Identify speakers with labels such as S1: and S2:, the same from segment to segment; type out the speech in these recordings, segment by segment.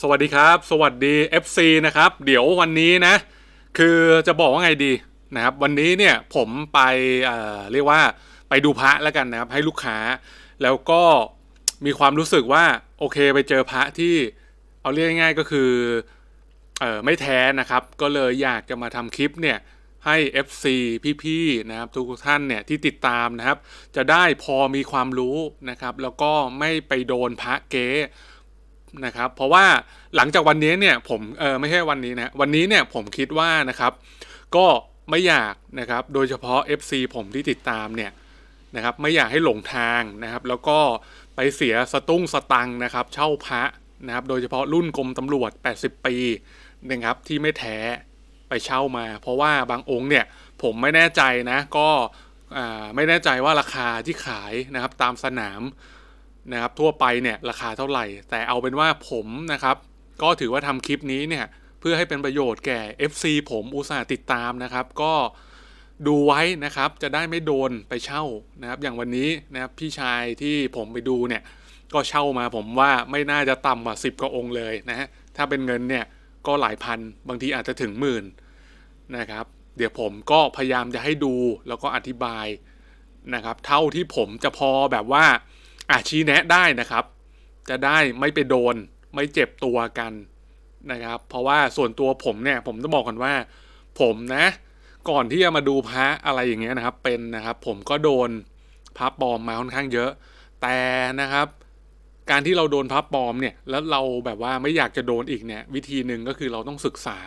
S1: สวัสดีครับ สวัสดี FC นะครับ เดี๋ยววันนี้นะ คือจะบอกว่าไงดีนะครับ วันนี้เนี่ยผมไปเอ่อเรียกว่าไปดูพระแล้วกันนะครับ ให้ลูกค้า แล้วก็มีความรู้สึกว่าโอเคไปเจอพระที่เอาเรียกง่ายๆก็คือเออไม่แท้นะครับ ก็เลยอยากจะมาทำคลิปเนี่ยให้ FC พี่ๆนะครับ ทุกท่านเนี่ยที่ติดตามนะครับ จะได้พอมีความรู้นะครับ แล้วก็ไม่ไปโดนพระเก๊ นะครับ เพราะว่าหลังจากวันนี้เนี่ยผมเออไม่ใช่วันนี้นะวันนี้เนี่ยผมคิดว่านะครับ ก็ไม่อยากนะครับ โดยเฉพาะ FC ผมที่ติดตามเนี่ยนะครับ ไม่อยากให้หลงทางนะครับ แล้วก็ไปเสียสตุ้งสตังค์นะครับ เช่าพระนะครับ โดยเฉพาะรุ่นกรมตำรวจ 80 ปีนะครับที่ไม่แท้ไปเช่ามา เพราะว่าบางองค์เนี่ยผมไม่แน่ใจนะก็อ่าไม่แน่ใจว่าราคาที่ขายนะครับตามสนาม นะครับทั่วไปเนี่ยราคาเท่าไหร่ แต่เอาเป็นว่าผมนะครับก็ถือว่าทำคลิปนี้เนี่ยเพื่อให้เป็นประโยชน์แก่ FC ผมอุตส่าห์ติดตามนะครับ ก็ดูไว้นะครับจะได้ไม่โดนไปเช่านะครับ อย่างวันนี้นะครับพี่ชายที่ผมไปดูเนี่ยก็เช่ามาผมว่าไม่น่าจะต่ำกว่า10กว่าองค์เลยนะฮะถ้าเป็นเงินเนี่ยก็หลายพันบางทีอาจจะถึงหมื่นนะครับ เดี๋ยวผมก็พยายามจะให้ดูแล้วก็อธิบายนะครับ เท่าที่ผมจะพอแบบว่า อาชี้แนะได้นะครับ จะได้ไม่ไปโดน ไม่เจ็บตัวกันนะครับ เพราะว่าส่วนตัวผมเนี่ย ผมจะบอกกันว่า ผมนะ ก่อนที่จะมาดูพระอะไรอย่างเงี้ยนะครับ เป็นนะครับ ผมก็โดนพระปลอมมาค่อนข้างเยอะ แต่นะครับ การที่เราโดนพระปลอมเนี่ย แล้วเราแบบว่าไม่อยากจะโดนอีกเนี่ย วิธีหนึ่งก็คือเราต้องศึกษา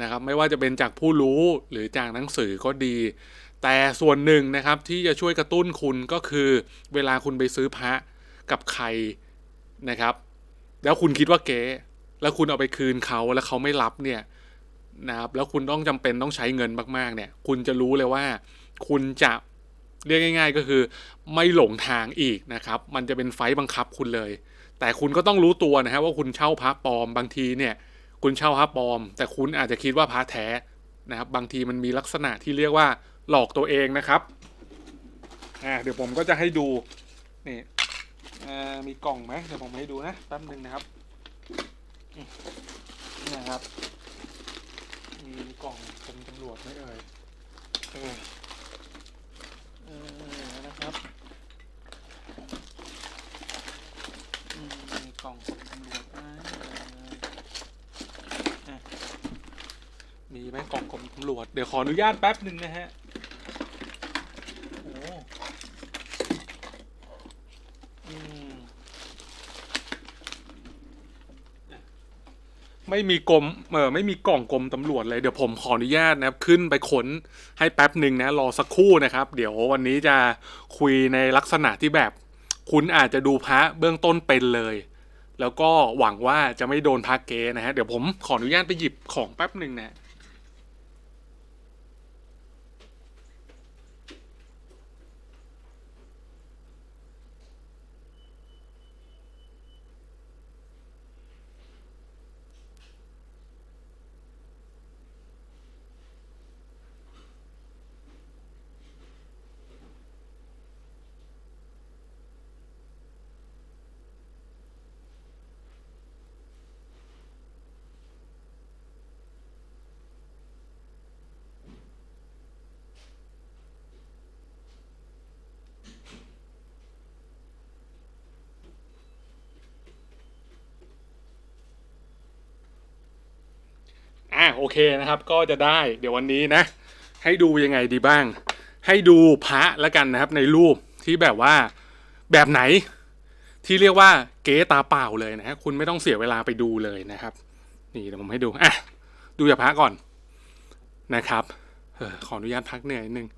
S1: นะครับ ไม่ว่าจะเป็นจากผู้รู้หรือจากหนังสือก็ดี แต่ส่วนหนึ่งนะครับที่จะช่วยกระตุ้นคุณก็คือเวลาคุณไปซื้อพระกับใครนะครับ แล้วคุณคิดว่าเก๊แล้วคุณเอาไปคืนเขาแล้วเขาไม่รับเนี่ยนะครับแล้วคุณต้องจำเป็นต้องใช้เงินมากๆเนี่ย คุณจะรู้เลยว่า คุณจะเรียกง่าย ๆ ก็คือ ไม่หลงทางอีกนะครับ มันจะเป็นไฟต์บังคับคุณเลย แต่คุณก็ต้องรู้ตัวนะครับว่าคุณเช่าพระปลอมบางทีเนี่ย คุณเช่าพระปลอม แต่คุณอาจจะคิดว่าพระแท้นะครับบางทีมันมีลักษณะที่เรียกว่า หลอกตัวเองนะครับอ่าเดี๋ยวผมก็จะให้ดูนี่มีกล่องไหมเดี๋ยวผมให้ดูนะแป๊บหนึ่งนะครับนี่นะครับ มีกล่องเป็นตำรวจไหมเอ่ยเออเออนะครับมีกล่องเป็นตำรวจไหมเอ่ยอะมีไหมกล่องกรมตำรวจเดี๋ยวขออนุญาตแป๊บหนึ่งนะฮะ โอ้อืม ไม่มีกรมเออไม่มีกล่องกรมตำรวจเลยเดี๋ยวผมขออนุญาตนะครับ ขึ้นไปขนให้แป๊บหนึ่งนะ รอสักครู่นะครับ เดี๋ยววันนี้จะคุยในลักษณะที่แบบ คุณอาจจะดูพระเบื้องต้นเป็นเลย แล้วก็หวังว่าจะไม่โดนพระเกนะฮะเดี๋ยวผมขออนุญาตไปหยิบของแป๊บหนึ่งนะ โอเคนะครับ ก็จะได้เดี๋ยววันนี้นะ ให้ดูยังไงดีบ้าง ให้ดูพระแล้วกันนะครับในรูปที่แบบว่าแบบไหนที่เรียกว่าเก๋ตาเปล่าเลยนะฮะคุณไม่ต้องเสียเวลาไปดูเลยนะครับ นี่เดี๋ยวผมให้ดูอะดูจากพระก่อนนะครับเออขออนุญาตพักเหนื่อยนิดนึง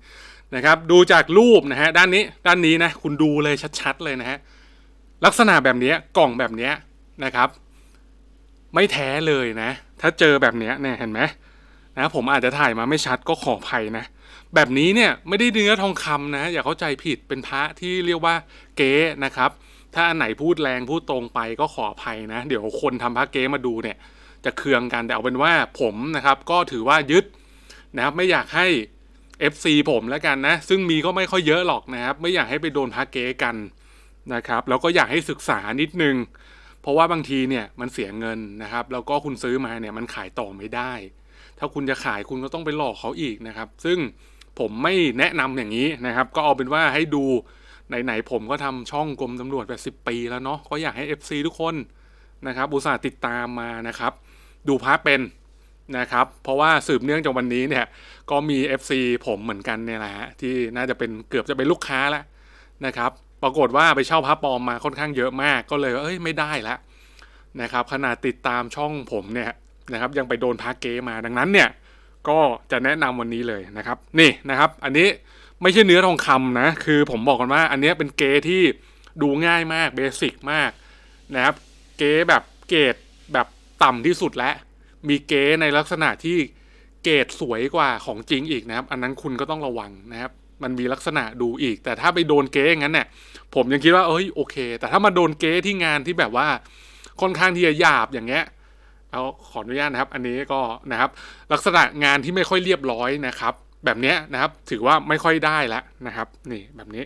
S1: นะครับ ดูจากรูปนะฮะด้านนี้ด้านนี้นะคุณดูเลยชัดๆเลยนะฮะลักษณะแบบนี้กล่องแบบนี้นะครับ ไม่แท้เลยนะ ถ้าเจอแบบเนี้ยเนี่ยเห็นไหมนะผมอาจจะถ่ายมาไม่ชัดก็ขออภัยนะ แบบนี้เนี่ยไม่ได้เนื้อทองคำนะ อย่าเข้าใจผิดเป็นพระที่เรียกว่าเก๊นะครับ ถ้าอันไหนพูดแรงพูดตรงไปก็ขออภัยนะ เดี๋ยวคนทำพระเก๊มาดูเนี่ย จะเคืองกันแต่เอาเป็นว่าผมนะครับ ก็ถือว่ายึดนะครับไม่อยากให้ FC ผมแล้วกันนะ ซึ่งมีก็ไม่ค่อยเยอะหรอกนะครับ ไม่อยากให้ไปโดนพระเก๊กันนะครับ แล้วก็อยากให้ศึกษานิดนึง เพราะว่าบางทีเนี่ยมันเสียเงินนะครับ แล้วก็คุณซื้อมาเนี่ยมันขายต่อไม่ได้ ถ้าคุณจะขายคุณก็ต้องไปหลอกเขาอีกนะครับ ซึ่งผมไม่แนะนำอย่างนี้นะครับ ก็เอาเป็นว่าให้ดูไหนๆผมก็ทำช่องกรมตำรวจแบบสิปีแล้วเนาะก็อยากให้ FC ทุกคนนะครับอุตส่าห์ติดตามมานะครับ ดูพระเป็นนะครับ เพราะว่าสืบเนื่องจากวันนี้เนี่ยก็มี FC ผมเหมือนกันเนี่ยแหละที่น่าจะเป็นเกือบจะเป็นลูกค้าแล้วนะครับ ปรากฏว่าไปเช่าพระปลอมมาค่อนข้างเยอะมากก็เลยเอ้ยไม่ได้แล้วนะครับขนาดติดตามช่องผมเนี่ยนะครับยังไปโดนพระเก๊มาดังนั้นเนี่ยก็จะแนะนำวันนี้เลยนะครับ นี่นะครับ อันนี้ไม่ใช่เนื้อทองคำนะ คือผมบอกกันว่าอันนี้เป็นเก๊ที่ดูง่ายมากเบสิกมากนะครับ เก๊แบบเกรดแบบต่ำที่สุดแล้วมีเก๊ในลักษณะที่เกรดสวยกว่าของจริงอีกนะครับ อันนั้นคุณก็ต้องระวังนะครับ มันมีลักษณะดูอีก แต่ถ้าไปโดนเก๊อย่างนั้นเนี่ยผมยังคิดว่าเอ้ยโอเค แต่ถ้ามาโดนเก๊ที่งานที่แบบว่าค่อนข้างที่จะหยาบอย่างเงี้ยเอาขออนุญาตนะครับ อันนี้ก็นะครับ ลักษณะงานที่ไม่ค่อยเรียบร้อยนะครับ แบบเนี้ยนะครับ ถือว่าไม่ค่อยได้แล้วนะครับ นี่แบบนี้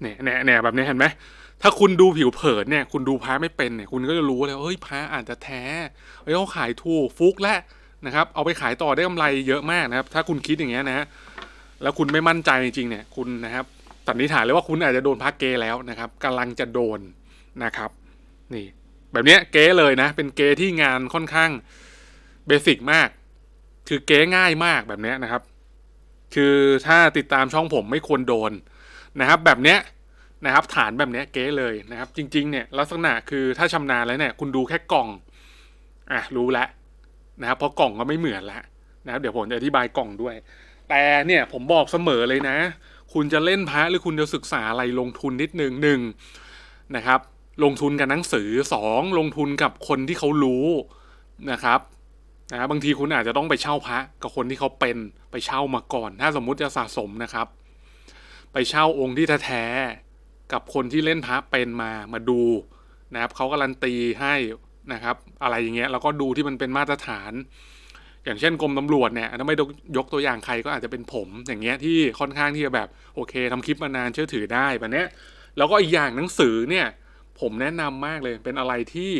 S1: เนี่ยเนี่ยเนี่ยแบบนี้เห็นไหมถ้าคุณดูผิวเผินเนี่ย คุณดูพ้าไม่เป็นเนี่ย คุณก็จะรู้เลยว่าเฮ้ยพ้าอาจจะแท้เฮ้ยเขาขายถูกฟุกแล้วนะครับ เอาไปขายต่อได้กำไรเยอะมากนะครับ ถ้าคุณคิดอย่างเงี้ยนะ แล้วคุณไม่มั่นใจจริงๆเนี่ยคุณนะครับสันนิษฐานเลยว่าคุณอาจจะโดนพักเกแล้วนะครับกำลังจะโดนนะครับนี่แบบเนี้ยเกเลยนะ เป็นเกที่งานค่อนข้างเบสิกมาก คือเกง่ายมากแบบเนี้ยนะครับ คือถ้าติดตามช่องผมไม่ควรโดนนะครับ แบบเนี้ยนะครับ ฐานแบบเนี้ยเก๋เลยนะครับ จริง ๆ เนี่ยลักษณะคือถ้าชำนาญแล้วเนี่ย คุณดูแค่กล่องอะรู้แล้วนะครับเพราะกล่องก็ไม่เหมือนแล้วนะครับ เดี๋ยวผมจะอธิบายกล่องด้วย แต่เนี่ยผมบอกเสมอเลยนะ คุณจะเล่นพระหรือคุณจะศึกษาอะไรลงทุนนิดนึงหนึ่งนะครับ ลงทุนกับหนังสือสองลงทุนกับคนที่เขารู้นะครับนะบางทีคุณอาจจะต้องไปเช่าพระกับคนที่เขาเป็นไปเช่ามาก่อน ถ้าสมมุติจะสะสมนะครับ ไปเช่าองค์ที่แท้กับคนที่เล่นพระเป็นมามาดูนะครับเขาการันตีให้นะครับ อะไรอย่างเงี้ยแล้วก็ดูที่มันเป็นมาตรฐาน อย่างเช่นกรมตำรวจเนี่ยถ้าไม่ยกตัวอย่างใครก็อาจจะเป็นผมอย่างเงี้ยที่ค่อนข้างที่จะแบบโอเคทำคลิปมานานเชื่อถือได้แบบเนี้ยแล้วก็อีกอย่างหนังสือเนี่ย ผมแนะนำมากเลยเป็นอะไรที่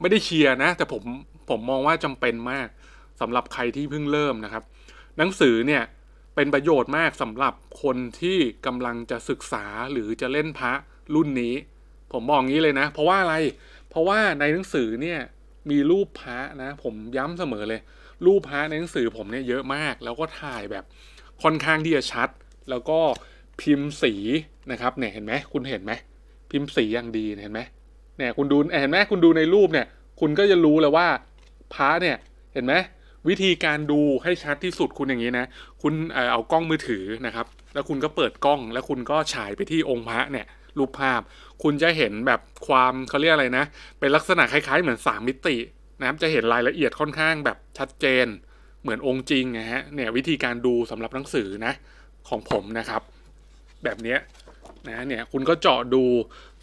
S1: ไม่ได้เชียร์นะ แต่ผมผมมองว่าจำเป็นมากสำหรับใครที่เพิ่งเริ่มนะครับ หนังสือเนี่ยเป็นประโยชน์มากสำหรับคนที่กำลังจะศึกษาหรือจะเล่นพระรุ่นนี้ ผมมองงี้เลยนะ เพราะว่าอะไร เพราะว่าในหนังสือเนี่ยมีรูปพระนะ ผมย้ำเสมอเลย รูปพระในหนังสือผมเนี่ยเยอะมาก แล้วก็ถ่ายแบบค่อนข้างที่จะชัด แล้วก็พิมพ์สีนะครับเนี่ยเห็นไหมคุณเห็นไหมพิมพ์สีอย่างดีเห็นไหมเนี่ยคุณดูเห็นไหมคุณดูในรูปเนี่ย คุณก็จะรู้เลยว่าพระเนี่ยเห็นไหมวิธีการดูให้ชัดที่สุดคุณอย่างนี้นะ คุณเอากล้องมือถือนะครับ แล้วคุณก็เปิดกล้อง แล้วคุณก็ฉายไปที่องค์พระเนี่ยรูปภาพ คุณจะเห็นแบบความเขาเรียกอะไรนะ เป็นลักษณะคล้ายๆเหมือนสามมิติ นะครับจะเห็นรายละเอียดค่อนข้างแบบชัดเจนเหมือนองค์จริงนะฮะเนี่ยวิธีการดูสำหรับหนังสือนะของผมนะครับ แบบเนี้ยนะเนี่ยคุณก็เจาะดู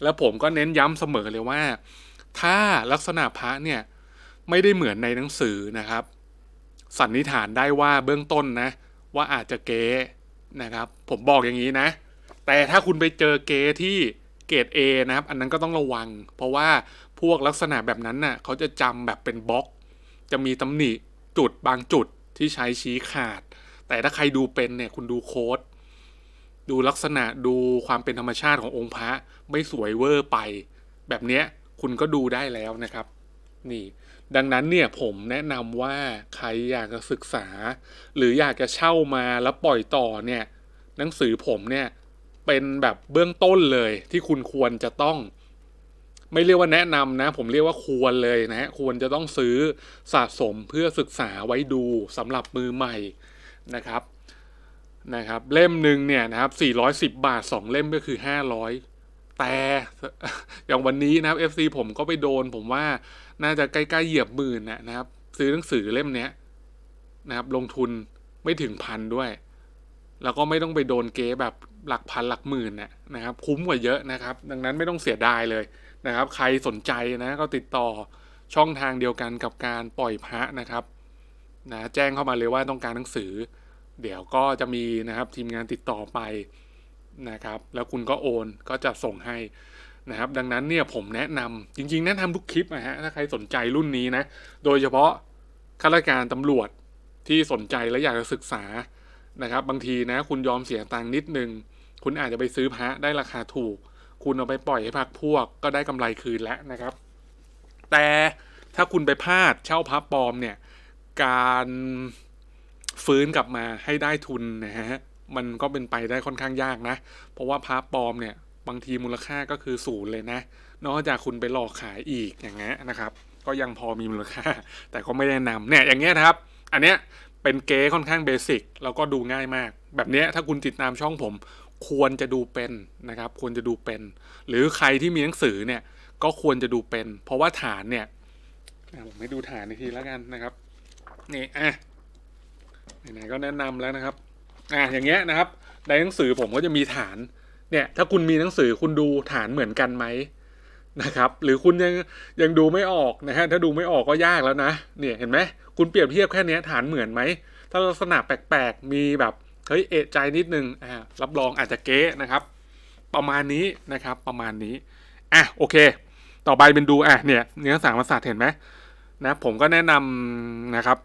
S1: แล้วผมก็เน้นย้ำเสมอเลยว่า ถ้าลักษณะพระเนี่ยไม่ได้เหมือนในหนังสือนะครับ สันนิษฐานได้ว่าเบื้องต้นนะ ว่าอาจจะเก๊นะครับ ผมบอกอย่างนี้นะ แต่ถ้าคุณไปเจอเก๊ที่เกรด A นะครับ อันนั้นก็ต้องระวัง เพราะว่า พวกลักษณะแบบนั้นน่ะเขาจะจำแบบเป็นบล็อก จะมีตำหนิจุดบางจุดที่ใช้ชี้ขาด แต่ถ้าใครดูเป็นเนี่ยคุณดูโค้ดดูลักษณะดูความเป็นธรรมชาติขององค์พระไม่สวยเวอร์ไป แบบเนี้ยคุณก็ดูได้แล้วนะครับ นี่ ดังนั้นเนี่ยผมแนะนำว่าใครอยากจะศึกษา หรืออยากจะเช่ามาแล้วปล่อยต่อเนี่ย หนังสือผมเนี่ยเป็นแบบเบื้องต้นเลยที่คุณควรจะต้อง ไม่เรียกว่าแนะนำนะ ผมเรียกว่าควรเลยนะควรจะต้องซื้อสะสมเพื่อศึกษาไว้ดูสำหรับมือใหม่นะครับนะครับเล่มหนึ่งเนี่ยนะครับ410 บาท 2 เล่มก็คือ 500 แต่อย่างวันนี้นะครับ FC ผมก็ไปโดนผมว่าน่าจะใกล้ๆเหยียบหมื่นนะครับ ซื้อหนังสือเล่มเนี้ยนะครับลงทุนไม่ถึงพันด้วย แล้วก็ไม่ต้องไปโดนเก๊แบบหลักพันหลักหมื่นนะครับ คุ้มกว่าเยอะนะครับ ดังนั้นไม่ต้องเสียดายเลย นะครับ ใครสนใจนะก็ติดต่อช่องทางเดียวกันกับการปล่อยพระนะครับนะแจ้งเข้ามาเลยว่าต้องการหนังสือ เดี๋ยวก็จะมีนะครับทีมงานติดต่อไปนะครับ แล้วคุณก็โอนก็จะส่งให้นะครับ ดังนั้นเนี่ยผมแนะนำจริง ๆ แนะนำทุกคลิปนะฮะถ้าใครสนใจรุ่นนี้นะ โดยเฉพาะข้าราชการตำรวจที่สนใจและอยากจะศึกษานะครับ บางทีนะ คุณยอมเสียตังค์นิดนึง คุณอาจจะไปซื้อพระได้ราคาถูก คุณเอาไปปล่อยให้พักพวกก็ได้กำไรคืนแล้วนะครับ แต่ถ้าคุณไปพลาดเช่าพระปลอมเนี่ย การฟื้นกลับมาให้ได้ทุนนะฮะมันก็เป็นไปได้ค่อนข้างยากนะ เพราะว่าพระปลอมเนี่ย บางทีมูลค่าก็คือศูนย์เลยนะ นอกจากคุณไปหลอกขายอีกอย่างเงี้ยนะครับ ก็ยังพอมีมูลค่า แต่ก็ไม่แนะนำเนี่ยอย่างเงี้ยนะครับ อันเนี้ยเป็นเก๊ค่อนข้างเบสิกแล้วก็ดูง่ายมาก แบบเนี้ยถ้าคุณติดตามช่องผม ควรจะดูเป็นนะครับ ควรจะดูเป็น หรือใครที่มีหนังสือเนี่ยก็ควรจะดูเป็น เพราะว่าฐานเนี่ยอะผมให้ดูฐานอีกทีแล้วกันนะครับนี่อะไหนๆก็แนะนำแล้วนะครับอะอย่างเงี้ยนะครับ ในหนังสือผมก็จะมีฐานเนี่ย ถ้าคุณมีหนังสือคุณดูฐานเหมือนกันไหมนะครับ หรือคุณยังยังดูไม่ออกนะฮะถ้าดูไม่ออกก็ยากแล้วนะเนี่ยเห็นไหมคุณเปรียบเทียบแค่เนี้ยฐานเหมือนไหมถ้าลักษณะแปลกๆมีแบบ เฮ้ยเอะใจนิดนึงอ่ารับรองอาจจะเก๊นะครับ ประมาณนี้นะครับประมาณนี้อะโอเค ต่อไปเป็นดูอะเนี่ยเนื้อสามศาสตร์เห็นไหมนะผมก็แนะนำนะครับ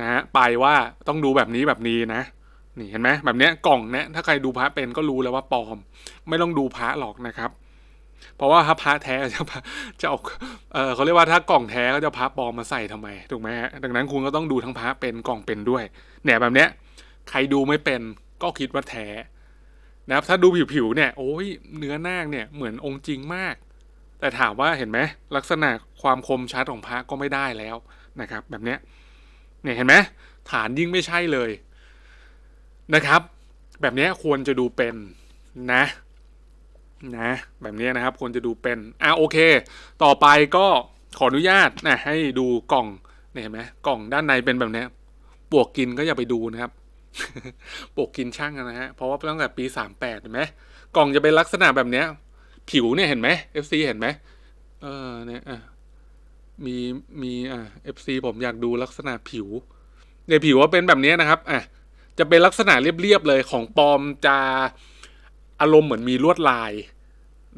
S1: นะฮะไปว่าต้องดูแบบนี้แบบนี้นะนี่เห็นไหมแบบเนี้ยกล่องเนี้ยถ้าใครดูพระเป็นก็รู้แล้วว่าปลอม ไม่ต้องดูพระหรอกนะครับ เพราะว่าถ้าพระแท้จะจะเอาเออเขาเรียกว่าถ้ากล่องแท้ก็จะพระปลอมมาใส่ทำไมถูกไหมฮะดังนั้นคุณก็ต้องดูทั้งพระเป็นกล่องเป็นด้วยเนี่ยแบบเนี้ย ใครดูไม่เป็นก็คิดว่าแท้นะครับถ้าดูผิวๆเนี่ยโอ้ยเนื้อนาคเนี่ยเหมือนองค์จริงมาก แต่ถามว่าเห็นไหมลักษณะความคมชัดของพระก็ไม่ได้แล้วนะครับ แบบเนี้ยเนี่ยเห็นไหมฐานยิ่งไม่ใช่เลยนะครับ แบบนี้ควรจะดูเป็นนะ นะ แบบนี้นะครับ ควรจะดูเป็นอะโอเค ต่อไปก็ขออนุญาตนะให้ดูกล่องเนี่ยเห็นไหมกล่องด้านในเป็นแบบนี้ยปวกกินก็อย่าไปดูนะครับ ปวกกินช่างนะฮะ เพราะว่าตั้งแต่ปีสามแปดเห็นไหมกล่องจะเป็นลักษณะแบบเนี้ย ผิวเนี่ยเห็นไหม FC เห็นไหมเออเนี่ยอะมีมีอะ FC ผมอยากดูลักษณะผิวเนี่ยผิวว่าเป็นแบบนี้นะครับอะจะเป็นลักษณะเรียบๆเลยของปลอมจะอารมณ์เหมือนมีลวดลาย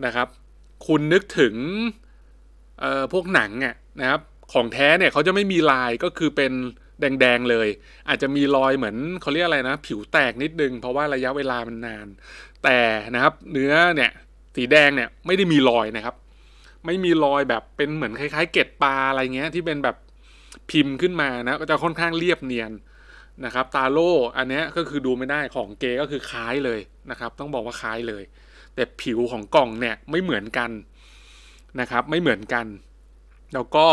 S1: นะครับ คุณนึกถึงเอ่อพวกหนังอะนะครับ ของแท้เนี่ยเขาจะไม่มีลายก็คือเป็น แดงๆเลย อาจจะมีรอยเหมือนเขาเรียกอะไรนะ ผิวแตกนิดนึง เพราะว่าระยะเวลามันนาน แต่นะครับ เนื้อเนี่ยสีแดงเนี่ยไม่ได้มีรอยนะครับ ไม่มีรอยแบบเป็นเหมือนคล้าย ๆ เกล็ดปลาอะไรเงี้ยที่เป็นแบบพิมพ์ขึ้นมานะก็จะค่อนข้างเรียบเนียนนะครับ ตาโล่อันนี้ก็คือดูไม่ได้ของเกก็คือคล้ายเลยนะครับ ต้องบอกว่าคล้ายเลย แต่ผิวของกล่องเนี่ยไม่เหมือนกันนะครับ ไม่เหมือนกัน แล้วก็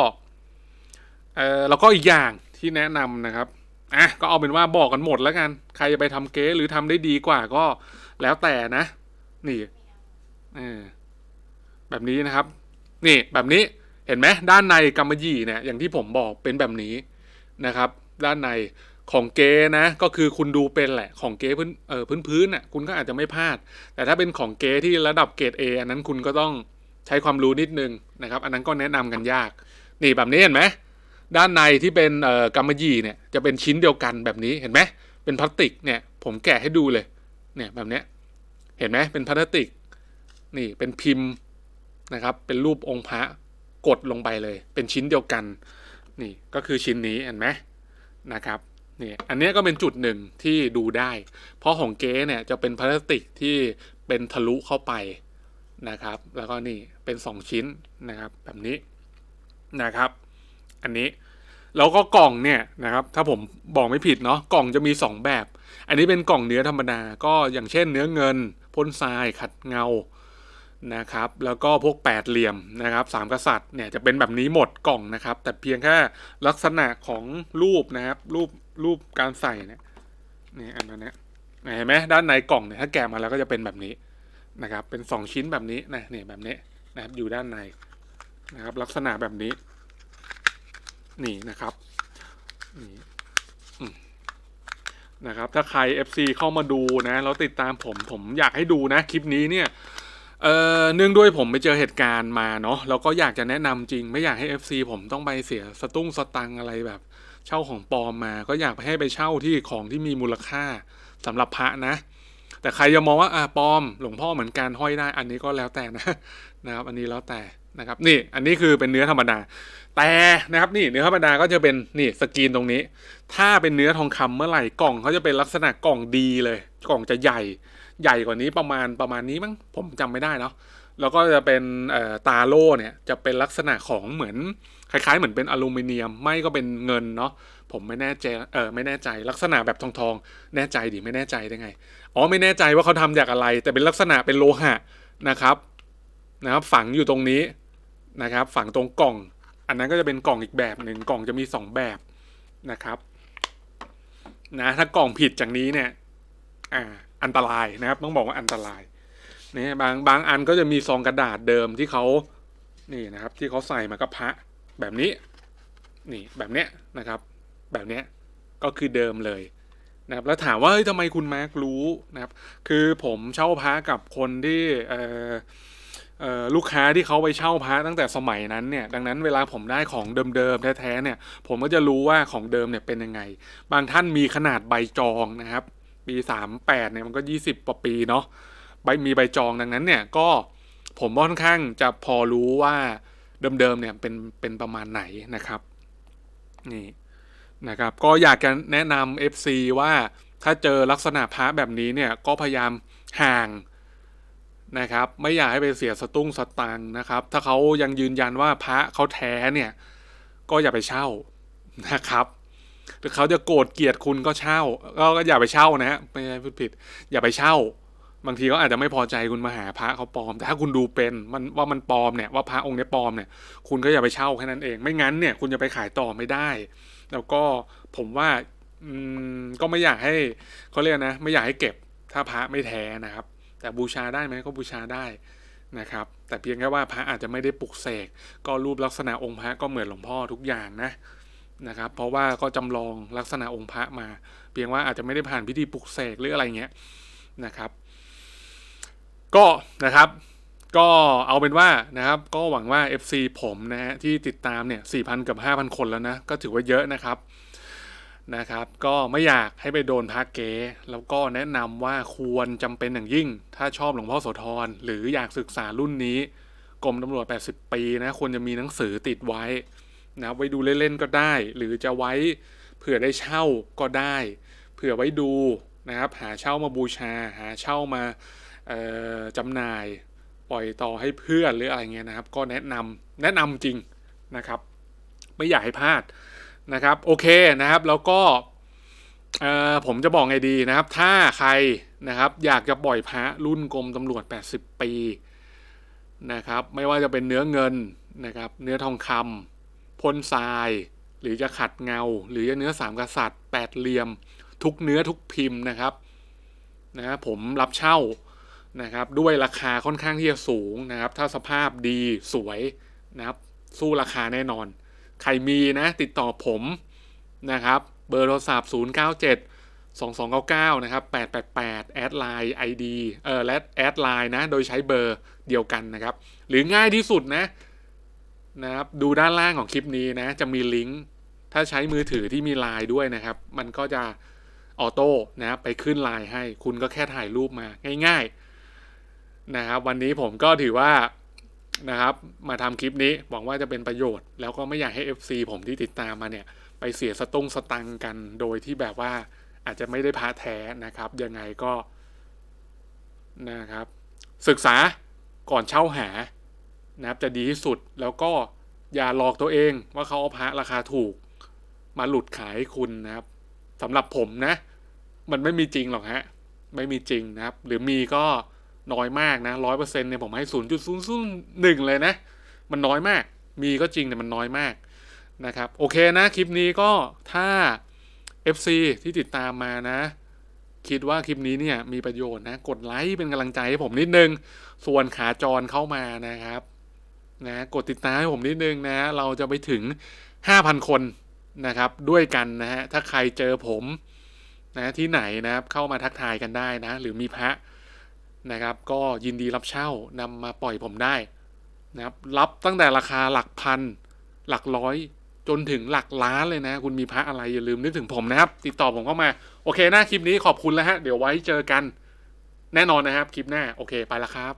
S1: เออแล้วก็อีกอย่าง ที่แนะนำนะครับอะก็เอาเป็นว่าบอกกันหมดแล้วกัน ใครจะไปทำเก๊หรือทำได้ดีกว่าก็แล้วแต่นะ นี่เออแบบนี้นะครับ นี่แบบนี้เห็นไหมด้านในกำมะหยี่เนี่ยอย่างที่ผมบอกเป็นแบบนี้นะครับ ด้านในของเก๊นะก็คือคุณดูเป็นแหละของเก๊พื้นเออพื้นพื้นน่ะคุณก็อาจจะไม่พลาด แต่ถ้าเป็นของเก๊ที่ระดับเกรด A อันนั้นคุณก็ต้องใช้ความรู้นิดนึงนะครับ อันนั้นก็แนะนำกันยาก นี่แบบนี้เห็นไหม ด้านในที่เป็นเอ่อกำมะหยี่เนี่ยจะเป็นชิ้นเดียวกันแบบนี้เห็นไหมเป็นพลาสติกเนี่ยผมแกะให้ดูเลยเนี่ยแบบเนี้ยเห็นไหมเป็นพลาสติกนี่เป็นพิมพ์นะครับ เป็นรูปองค์พระกดลงไปเลย เป็นชิ้นเดียวกัน นี่ก็คือชิ้นนี้เห็นไหมนะครับนี่อันนี้ก็เป็นจุดหนึ่งที่ดูได้ เพราะของเก๊เนี่ยจะเป็นพลาสติกที่เป็นทะลุเข้าไปนะครับ แล้วก็นี่เป็นสองชิ้นนะครับแบบนี้นะครับ อันนี้ แล้วก็กล่องเนี่ยนะครับถ้าผมบอกไม่ผิดเนาะกล่องจะมีสองแบบ อันนี้เป็นกล่องเนื้อธรรมดา ก็อย่างเช่นเนื้อเงินพ่นทรายขัดเงานะครับแล้วก็พวกแปดเหลี่ยมนะครับสามกษัตริย์เนี่ยจะเป็นแบบนี้หมดกล่องนะครับ แต่เพียงแค่ลักษณะของรูปนะครับรูปรูปการใส่เนี่ยนี่อันนั้นเนี่ยเห็นไหมด้านในกล่องเนี่ยถ้าแกะมาแล้วก็จะเป็นแบบนี้นะครับเป็นสองชิ้นแบบนี้นะเนี่ยแบบนี้นะครับอยู่ด้านในนะครับลักษณะแบบนี้ นี่นะครับนี่นะครับ ถ้าใคร FC เข้ามาดูนะแล้วติดตามผมผมอยากให้ดูนะคลิปนี้เนี่ยเอ่อเนื่องด้วยผมไปเจอเหตุการณ์มาเนาะแล้วก็อยากจะแนะนำจริง ไม่อยากให้ FC ผมต้องไปเสียสตุ้งสตังอะไรแบบ เช่าของปลอมมา ก็อยากให้ไปเช่าที่ของที่มีมูลค่าสำหรับพระนะ แต่ใครจะมองว่าอ่าปลอมหลวงพ่อเหมือนกันห้อยได้ อันนี้ก็แล้วแต่นะนะครับอันนี้แล้วแต่นะครับนี่อันนี้คือเป็นเนื้อธรรมดา แต่นะครับนี่เนื้อธรรมดาก็จะเป็นนี่สกรีนตรงนี้ ถ้าเป็นเนื้อทองคำเมื่อไหร่กล่องเขาจะเป็นลักษณะกล่องดีเลย กล่องจะใหญ่ใหญ่กว่านี้ประมาณประมาณนี้มั้งผมจำไม่ได้เนาะ แล้วก็จะเป็นตาโล่เนี่ยจะเป็นลักษณะของเหมือนคล้ายๆ เหมือนเป็นอลูมิเนียม ไม่ก็เป็นเงินเนาะผมไม่แน่ใจเออไม่แน่ใจลักษณะแบบทองทองแน่ใจดิไม่แน่ใจได้ไงอ๋อไม่แน่ใจว่าเขาทำจากอะไร แต่เป็นลักษณะเป็นโลหะนะครับนะครับฝังอยู่ตรงนี้นะครับฝังตรงกล่อง อันนั้นก็จะเป็นกล่องอีกแบบหนึ่งกล่องจะมีสองแบบนะครับนะถ้ากล่องผิดจากนี้เนี่ยอ่าอันตรายนะครับต้องบอกว่าอันตราย นี่บางบางอันก็จะมีซองกระดาษเดิมที่เขานี่นะครับ ที่เขาใส่มากับพระแบบนี้ นี่แบบเนี้ยนะครับ แบบเนี้ยก็คือเดิมเลยนะครับ แล้วถามว่าเฮ้ยทำไมคุณมาร์ครู้นะครับ คือผมเช่าพระกับคนที่เออลูกค้าที่เขาไปเช่าพระตั้งแต่สมัยนั้นเนี่ยดังนั้นเวลาผมได้ของเดิมๆแท้ๆเนี่ย ผมก็จะรู้ว่าของเดิมเนี่ยเป็นยังไง บางท่านมีขนาดใบจองนะครับ ปีสามแปดเนี่ยมันก็ยี่สิบกว่าปีเนาะ ใบมีใบจองดังนั้นเนี่ยก็ผมค่อนข้างจะพอรู้ว่าเดิมๆเนี่ยเป็นเป็นประมาณไหนนะครับนี่นะครับก็อยากจะแนะนำ FC ว่าถ้าเจอลักษณะพระแบบนี้เนี่ยก็พยายามห่างนะครับ ไม่อยากให้ไปเสียสตุ้งสตังนะครับ ถ้าเขายังยืนยันว่าพระเขาแท้เนี่ยก็อย่าไปเช่านะครับหรือเขาจะโกรธเกลียดคุณก็เช่าก็อย่าไปเช่านะฮะไม่ใช่พูดผิด อย่าไปเช่า บางทีเขาอาจจะไม่พอใจคุณมาหาพระเขาปลอม แต่ถ้าคุณดูเป็นมันว่ามันปลอมเนี่ยว่าพระองค์เนี้ยปลอมเนี่ย คุณก็อย่าไปเช่าแค่นั้นเอง ไม่งั้นเนี่ยคุณจะไปขายต่อไม่ได้ แล้วก็ผมว่าอืมก็ไม่อยากให้เขาเรียกนะ ไม่อยากให้เก็บถ้าพระไม่แท้นะครับ แต่บูชาได้ไหมก็บูชาได้นะครับ แต่เพียงแค่ว่าพระอาจจะไม่ได้ปลุกเสกก็รูปลักษณะองค์พระก็เหมือนหลวงพ่อทุกอย่างนะนะครับ เพราะว่าก็จำลองลักษณะองค์พระมา เพียงว่าอาจจะไม่ได้ผ่านพิธีปลุกเสกหรืออะไรเงี้ยนะครับ ก็นะครับ ก็เอาเป็นว่านะครับ ก็หวังว่า FC ผมนะฮะที่ติดตามเนี่ย4,000 กับ 5,000 คนแล้วนะ ก็ถือว่าเยอะนะครับนะครับ ก็ไม่อยากให้ไปโดนพระเก๊แล้วก็แนะนำว่าควรจำเป็นอย่างยิ่ง ถ้าชอบหลวงพ่อโสธรหรืออยากศึกษารุ่นนี้กรมตำรวจ 80 ปีนะควรจะมีหนังสือติดไว้นะไว้ดูเล่นๆก็ได้ หรือจะไว้เผื่อได้เช่าก็ได้ เผื่อไว้ดูนะครับ หาเช่ามาบูชา หาเช่ามา จำหน่ายปล่อยต่อให้เพื่อนหรืออะไรเงี้ยนะครับ ก็แนะนำแนะนำจริงนะครับ ไม่อยากให้พลาดนะครับ โอเคนะครับแล้วก็ผมจะบอกไงดีนะครับ ถ้าใครนะครับ อยากจะปล่อยพระรุ่นกรมตำรวจ 80 ปีนะครับ ไม่ว่าจะเป็นเนื้อเงินนะครับ เนื้อทองคำพ่นทราย หรือจะขัดเงา หรือจะเนื้อสามกษัตริย์แปดเหลี่ยม ทุกเนื้อทุกพิมพ์นะครับนะผมรับเช่า นะครับด้วยราคาค่อนข้างที่จะสูงนะครับ ถ้าสภาพดีสวยนะครับ สู้ราคาแน่นอน ใครมีนะติดต่อผมนะครับ เบอร์โทรศัพท์ 097 2299 นะครับ 888 แอดไลน์ ID เออและแอดไลน์นะ โดยใช้เบอร์เดียวกันนะครับ หรือง่ายที่สุดนะนะครับ ดูด้านล่างของคลิปนี้นะ จะมีลิงก์ ถ้าใช้มือถือที่มีไลน์ด้วยนะครับ มันก็จะออโต้นะครับไปขึ้นไลน์ให้ คุณก็แค่ถ่ายรูปมาง่ายๆ นะครับวันนี้ผมก็ถือว่านะครับมาทำคลิปนี้หวังว่าจะเป็นประโยชน์ แล้วก็ไม่อยากให้ FC ผมที่ติดตามมาเนี่ยไปเสียสตุ้งสตังกันโดยที่แบบว่าอาจจะไม่ได้พาแท้นะครับ ยังไงก็นะครับ ศึกษาก่อนเช่าหานะครับจะดีที่สุดแล้วก็อย่าหลอกตัวเองว่าเขาเอาพระราคาถูก มาหลุดขายให้คุณนะครับสำหรับผมนะ มันไม่มีจริงหรอกฮะ ไม่มีจริงนะครับ หรือมีก็ น้อยมากนะร้อยเปอร์เซ็นต์เนี่ยผมให้ศูนย์จุดศูนย์ศูนย์หนึ่งเลยนะ มันน้อยมาก มีก็จริงแต่มันน้อยมากนะครับ โอเคนะ คลิปนี้ก็ถ้า FC ที่ติดตามมานะ คิดว่าคลิปนี้เนี่ยมีประโยชน์นะ กดไลค์เป็นกำลังใจให้ผมนิดนึง ส่วนขาจรเข้ามานะครับนะกดติดตามให้ผมนิดนึงนะ เราจะไปถึง 5,000 คนนะครับ ด้วยกันนะฮะถ้าใครเจอผมนะที่ไหนนะครับเข้ามาทักทายกันได้นะ หรือมีพระ นะครับ ก็ยินดีรับเช่านำมาปล่อยผมได้นะครับรับตั้งแต่ราคาหลักพัน หลักร้อย จนถึงหลักล้านเลยนะ คุณมีพระอะไรอย่าลืมนึกถึงผมนะครับ ติดต่อผมเข้ามา โอเคนะคลิปนี้ขอบคุณแล้วฮะ เดี๋ยวไว้เจอกัน แน่นอนนะครับ คลิปหน้า โอเค ไปละครับ